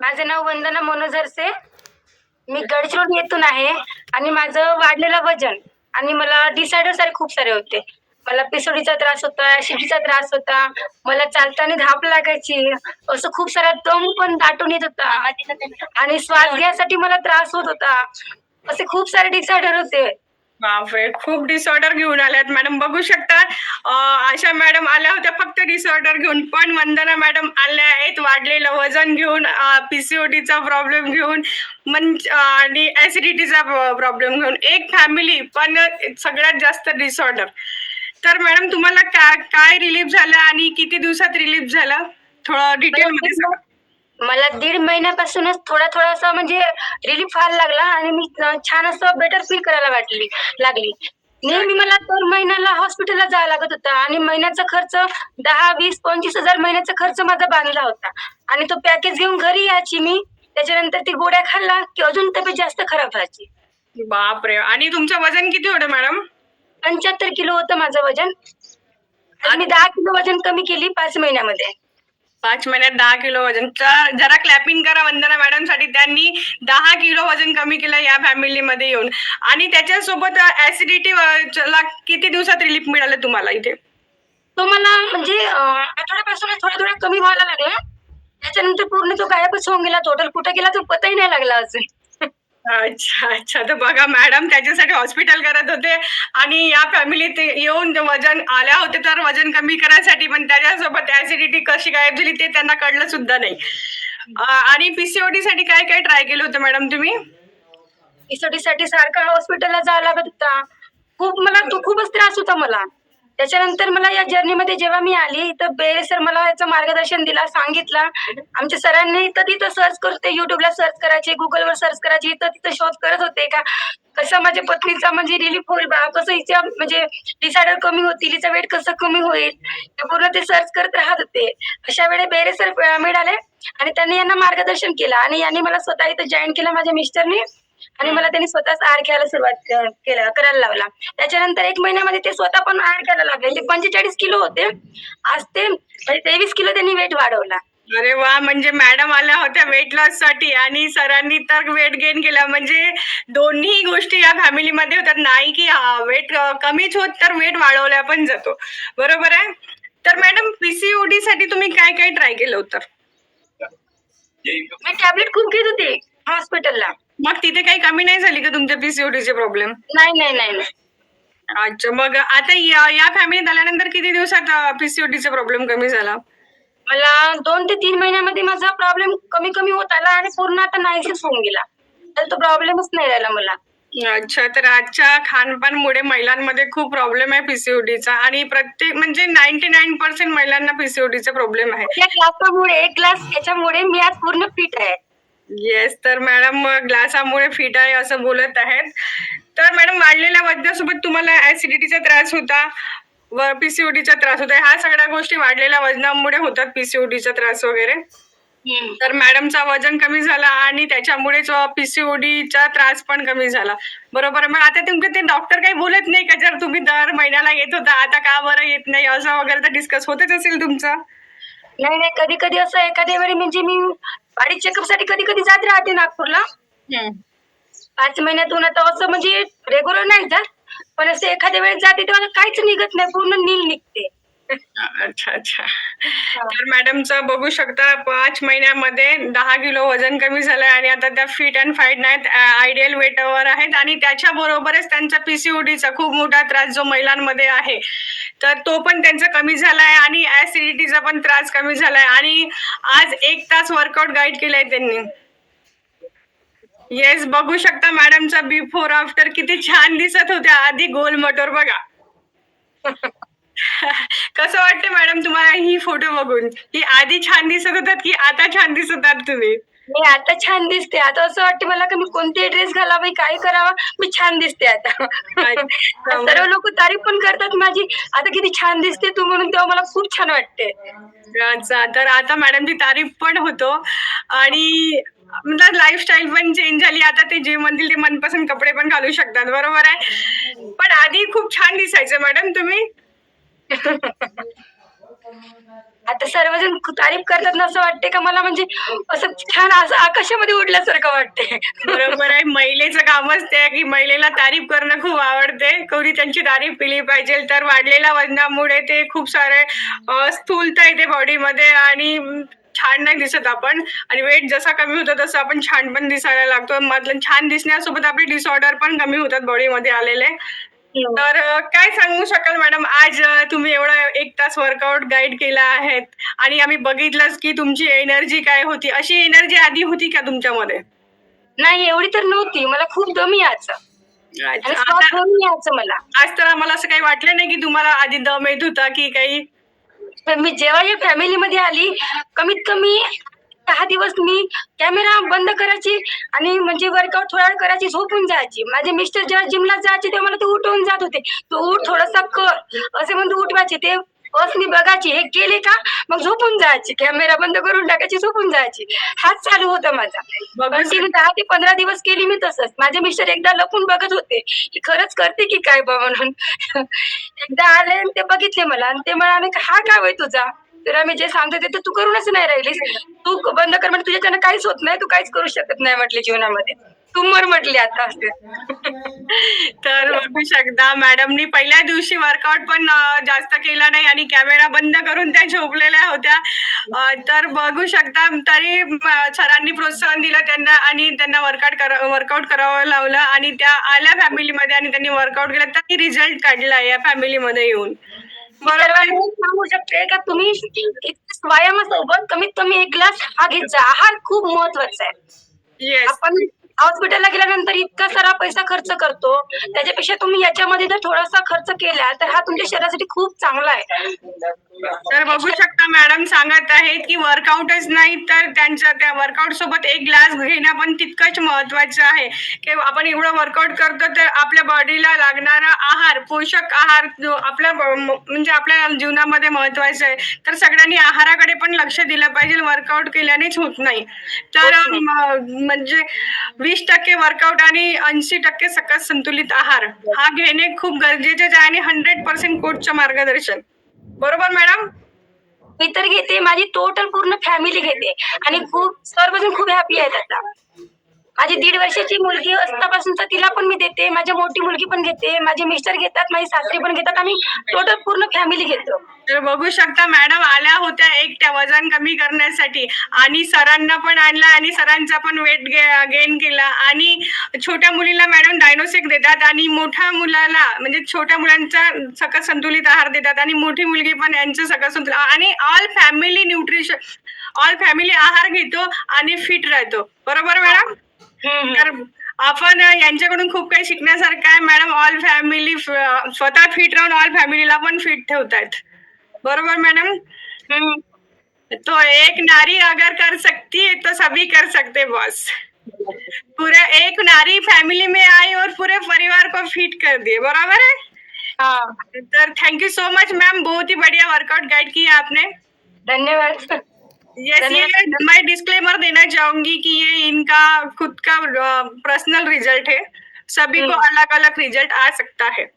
माझं नाव वंदना मनोजरसे मी गडचिरोली येथून आहे आणि माझं वाढलेलं वजन आणि मला डिसायडर सारे खूप सारे होते. मला पिसोडीचा त्रास होता शिडीचा त्रास होता मला चालताना धाप लागायची असं खूप सारा दम पण दाटून येत होता. आणि श्वास घ्यायसाठी मला त्रास होत होता. असे खूप सारे डिसायडर होते. बापरे खूप डिसऑर्डर घेऊन आल्यात मॅडम बघू शकता आशा मॅडम आल्या होत्या फक्त डिसऑर्डर घेऊन. पण वंदना मॅडम आल्या आहेत वाढलेलं वजन घेऊन पीसीओडीचा प्रॉब्लेम घेऊन मंच आणि ऍसिडिटीचा प्रॉब्लेम घेऊन. एक फॅमिली पण सगळ्यात जास्त डिसऑर्डर तर मॅडम तुम्हाला काय काय रिलीफ झालं आणि किती दिवसात रिलीफ झालं? थोडं डिटेल मध्ये सांगा. मला दीड महिन्यापासूनच थोडा थोडासा म्हणजे रिलीफ व्हायला लागला आणि मी छान असं बेटर फील करायला वाटली लागली. नेहमी मला दर महिन्याला हॉस्पिटलला जायला लागत होता आणि महिन्याचा खर्च दहा वीस पंचवीस हजार महिन्याचा खर्च माझा बांधला होता. आणि तो पॅकेज घेऊन घरी यायची मी. त्याच्यानंतर ती गोळ्या खाल्ला की अजून तब्येत जास्त खराब व्हायची. बापरे. आणि तुमचं वजन किती होतं मॅडम? पंच्याहत्तर किलो होतं माझं वजन. आणि मी दहा किलो वजन कमी केली पाच महिन्यामध्ये. पाच महिन्यात दहा किलो वजन. जरा क्लॅपिंग करा वंदना मॅडमसाठी त्यांनी दहा किलो वजन कमी केलं या फॅमिलीमध्ये येऊन. आणि त्याच्यासोबत ऍसिडिटी ला किती दिवसात रिलीफ मिळालं तुम्हाला इथे? तो मला म्हणजे आठवड्यापासून आठवड्यापासूनच थोडा थोडा कमी व्हायला लागला. त्याच्यानंतर पूर्ण तो गायबच होऊन गेला. टोटल कुठं गेला तो पताही नाही लागला अजून. अच्छा अच्छा. तर बघा मॅडम त्याच्यासाठी हॉस्पिटल करत होते आणि या फॅमिलीत येऊन वजन आल्या होते तर वजन कमी करायसाठी पण त्याच्यासोबत ऍसिडिटी कशी गायब झाली ते त्यांना कळलं सुद्धा नाही. अं, आणि पीसीओडी साठी काय काय ट्राय केलं होतं मॅडम तुम्ही? साठी सारखं हॉस्पिटलला जावं लागत होता. खूप मला तो खूपच त्रास होता मला. त्याच्यानंतर मला या जर्नीमध्ये जेव्हा मी आली तर बेरे सर मला याचं मार्गदर्शन दिला सांगितलं. आमच्या सरांनी तर तिथं सर्च करते युट्यूबला सर्च करायचे गुगलवर सर्च करायचे इथं तिथं शोध करत होते का? कसं माझ्या पत्नीचा म्हणजे रिलीफ होईल बा? कसं हिच्या म्हणजे डिसायडर कमी होतील हिचा वेट कसं कमी होईल? हे पूर्ण ते सर्च करत राहत होते. अशा वेळे बेरे सर मिळाले आणि त्यांनी यांना मार्गदर्शन केलं आणि यांनी मला स्वतः इथं जॉईन केलं माझ्या मिस्टरनी आणि मला त्यांनी स्वतःच आहार घ्यायला सुरुवात केलं करायला लावला. त्याच्यानंतर एक महिन्यामध्ये ते स्वतः पण आहार घ्यायला लागले. ते पंचेचाळीस किलो होते. आज ते म्हणजे तेवीस किलो त्यांनी वेट वाढवला. अरे वा म्हणजे मॅडम आल्या होत्या वेट लॉससाठी आणि सरांनी तर वेट गेन केला. म्हणजे दोन्ही गोष्टी या फॅमिलीमध्ये होतात नाही की वेट कमीच होत तर वेट वाढवल्या पण जातो. बरोबर आहे? तर मॅडम पीसीओडी साठी तुम्ही काय काय ट्राय केलं होतं? मी टॅबलेट खूप घेत होते हॉस्पिटलला मग तिथे काही कमी नाही झाली का तुमच्या पीसीओडीचे प्रॉब्लेम नाही नाही नाही नाही. अच्छा मग आता या या फॅमिलीत आल्यानंतर किती दिवसात पीसीओडीचा प्रॉब्लेम कमी झाला? मला दोन ते तीन महिन्यामध्ये माझा प्रॉब्लेम कमी कमी होत आला आणि पूर्ण आता नाहीसेच होऊन गेला. तर तो प्रॉब्लेमच नाही राहिला मला. अच्छा तर आजच्या खानपानमुळे महिलांमध्ये खूप प्रॉब्लेम आहे पीसीओडीचा आणि प्रत्येक म्हणजे नाईन्टी नाईन पर्सेंट महिलांना पीसीओडीचा प्रॉब्लेम आहे. या ग्लासामुळे एक ग्लास याच्यामुळे मी आज पूर्ण फिट आहे. येस तर मॅडम ग्लासामुळे फिट आहे असं बोलत आहेत. तर मॅडम वाढलेल्या वजनासोबत तुम्हाला ऍसिडिटीचा त्रास होता व पीसीओडीचा त्रास होता. ह्या सगळ्या गोष्टी वाढलेल्या वजनामुळे होतात पीसीओडीचा त्रास वगैरे. तर मॅडमचा वजन कमी झाला आणि त्याच्यामुळेच पीसीओडीचा त्रास पण कमी झाला. बरोबर. मग आता तुमचे ते डॉक्टर काही बोलत नाही का? जर तुम्ही दर महिन्याला येत होता आता का बरं येत नाही? असं वगैरे तर डिस्कस होतच असेल तुमचं. नाही नाही कधी कधी असं एखाद्या वेळी म्हणजे मी बॉडी चेकअपसाठी कधी कधी जात राहते नागपूरला. पाच महिन्यातून आता असं म्हणजे रेग्युलर नाही जात. पण असं एखाद्या वेळेस जाते तेव्हा काहीच निघत नाही पूर्ण नील निघते. अच्छा अच्छा तर मॅडमचं बघू शकता पाच महिन्यामध्ये दहा किलो वजन कमी झालंय आणि आता त्या फिट अँड फाईट नाहीत आयडियल वेटवर आहेत आणि त्याच्या बरोबरच त्यांचा पीसीओडीचा खूप मोठा त्रास जो महिलांमध्ये आहे तर तो पण त्यांचा कमी झालाय आणि ऍसिडिटीचा पण त्रास कमी झालाय आणि आज एक तास वर्कआउट गाईड केलंय त्यांनी. येस बघू शकता मॅडमचा बिफोर आफ्टर किती छान दिसत होत्या. आधी गोल मटोर बघा. कसं वाटतं मॅडम तुम्हाला ही फोटो बघून? की आधी छान दिसत होतात की आता छान दिसत आहात तुम्ही? मी आता छान दिसते. आता असं वाटतं मला की मी कोणते ड्रेस घालावे काय करावं मी छान दिसते आता. सर्व लोक तारीफ पण करतात माझी. आता किती छान दिसते तू म्हणून तेव्हा मला खूप छान वाटते तर आता मॅडमची तारीफ पण होतो. आणि म्हणजे लाईफस्टाईल पण चेंज झाली. आता ते जे म्हणतील ते मनपसंत कपडे पण घालू शकतात. बरोबर आहे? पण आधी खूप छान दिसायचं मॅडम तुम्ही. आता सर्वजण तारीफ करतात ना असं वाटते का मला म्हणजे असं छान असं आकाशामध्ये उडल्यासारखं वाटते बरोबर आहे. महिलेचं कामच ते की महिलेला तारीफ करणं खूप आवडते कोणी त्यांची तारीफ केली पाहिजे तर वाढलेल्या वजनामुळे ते खूप सारे स्थूलता येते बॉडीमध्ये आणि छान नाही दिसत आपण. आणि वेट जसा कमी होतो तसं आपण छान पण दिसायला लागतो. मतलब छान दिसण्यासोबत आपले डिसऑर्डर पण कमी होतात बॉडीमध्ये आलेले. तर अ, काय सांगू शकाल मॅडम? आज तुम्ही एवढा एक तास वर्कआउट गाईड केला आहे आणि आम्ही बघितलंच की तुमची एनर्जी काय होती? अशी एनर्जी आधी होती का तुमच्यामध्ये? नाही एवढी तर नव्हती. मला खूप दम यायचं. मला. आज तर आम्हाला असं काही वाटलं नाही की तुम्हाला आधी दम येत होता की काही मी जेव्हा या फॅमिलीमध्ये आली कमीत कमी दहा दिवस मी कॅमेरा बंद करायची आणि म्हणजे वर्कआउट थोडा करायची झोपून जायची. माझे मिस्टर जेव्हा जिमला जायचे तेव्हा मला ते उठवून जात होते. तू उठ थोडासा कर. असे म्हणून उठवायचे. ते बस मी बघायची हे केले का? मग झोपून जायची. कॅमेरा बंद करून टाकायची झोपून जायची. हाच चालू होता माझा. कंटिन्यू दहा ते पंधरा दिवस केली मी तसंच. माझे मिस्टर एकदा लपून बघत होते की खरंच करते की काय बा म्हणून. एकदा आले आणि ते बघितले मला आणि ते म्हणाले "का हा काय वय तुझा? तर आम्ही जे सांगतो ते तू करूनच नाही राहिलीस. तू बंद कर म्हणजे तुझ्याच्यानं काहीच होत नाही तू काहीच करू शकत नाही म्हटले जीवनामध्ये. तू मर म्हटली आता. तर बघू शकता मॅडमनी पहिल्या दिवशी वर्कआउट पण जास्त केला नाही आणि कॅमेरा बंद करून त्या झोपलेल्या होत्या. तर बघू शकता तरी सरांनी प्रोत्साहन दिलं त्यांना आणि त्यांना वर्कआउट कर वर्कआउट करावं लावलं आणि त्या आल्या फॅमिलीमध्ये आणि त्यांनी वर्कआउट केलं तरी रिझल्ट काढला या फॅमिलीमध्ये येऊन. सांगू शकते का? तुम्ही व्यायामासोबत कमीत कमी एक ग्लास हा घेत जा. आहार खूप महत्त्वाचा आहे. आपण हॉस्पिटलला गेल्यानंतर इतका सारा पैसा खर्च करतो. त्याच्यापेक्षा तुम्ही याच्यामध्ये जर थोडासा खर्च केला तर हा तुमच्या शरीरासाठी खूप चांगला आहे. तर बघू शकता मॅडम सांगत आहेत की वर्कआउटच नाही तर त्यांच्या त्या वर्कआउट सोबत एक ग्लास घेणं पण तितकंच महत्वाचं आहे. की आपण एवढं वर्कआउट करतो तर आपल्या बॉडीला लागणारा आहार पोषक आहार जो आपल्या म्हणजे आपल्या जीवनामध्ये महत्त्वाचा आहे. तर सगळ्यांनी आहाराकडे पण लक्ष दिलं पाहिजे. वर्कआउट केल्यानेच होत नाही. तर म्हणजे वीस टक्के वर्कआउट आणि ऐंशी टक्के सकस संतुलित आहार. हा घेणे खूप गरजेचेच आहे आणि हंड्रेड पर्सेंट कोचचं मार्गदर्शन. बरोबर मॅडम मी तर घेते. माझी टोटल पूर्ण फॅमिली घेते. आणि खूप सर्वजण खूप हॅपी आहेत आता. माझी दीड वर्षाची मुलगी असतापासून तर तिला पण मी देते माझी मोठी मुलगी पण घेते माझे मिस्टर घेतात माझी सासरी पण घेतात आम्ही टोटल पूर्ण फॅमिली घेतो. तर बघू शकता मॅडम आल्या होत्या एक त्या वजन कमी करण्यासाठी. आणि सरांना पण आणला आणि सरांचा पण वेट गेन केला. आणि छोट्या मुलीला मॅडम डायनोसिक देतात आणि मोठ्या मुलाला म्हणजे छोट्या मुलांचा सकस संतुलित आहार देतात आणि मोठी मुलगी पण यांचं सकस संतुलित आणि all family nutrition all family आहार घेतो आणि फिट राहतो. बरोबर मॅडम आपण यांच्याकडून खूप काही शिकण्यासारखं आहे. मॅडम ऑल फॅमिली स्वतः फिट राहून ऑल फॅमिलीला पण फिट ठेवतायत. बरोबर मैडम. तो एक नारी अगर कर सकती है तो सभी कर सकते बॉस पूरे एक नारी फैमिली में आई और पूरे परिवार को फिट कर दिए बराबर है? हाँ। तर thank you so much ma'am बहुत ही बढ़िया वर्कआउट गाइड किया आपने. धन्यवाद। यस ये मैं डिस्क्लेमर देना चाहूंगी कि ये इनका खुद का पर्सनल रिजल्ट है. सभी को। अलग अलग रिजल्ट आ सकता है.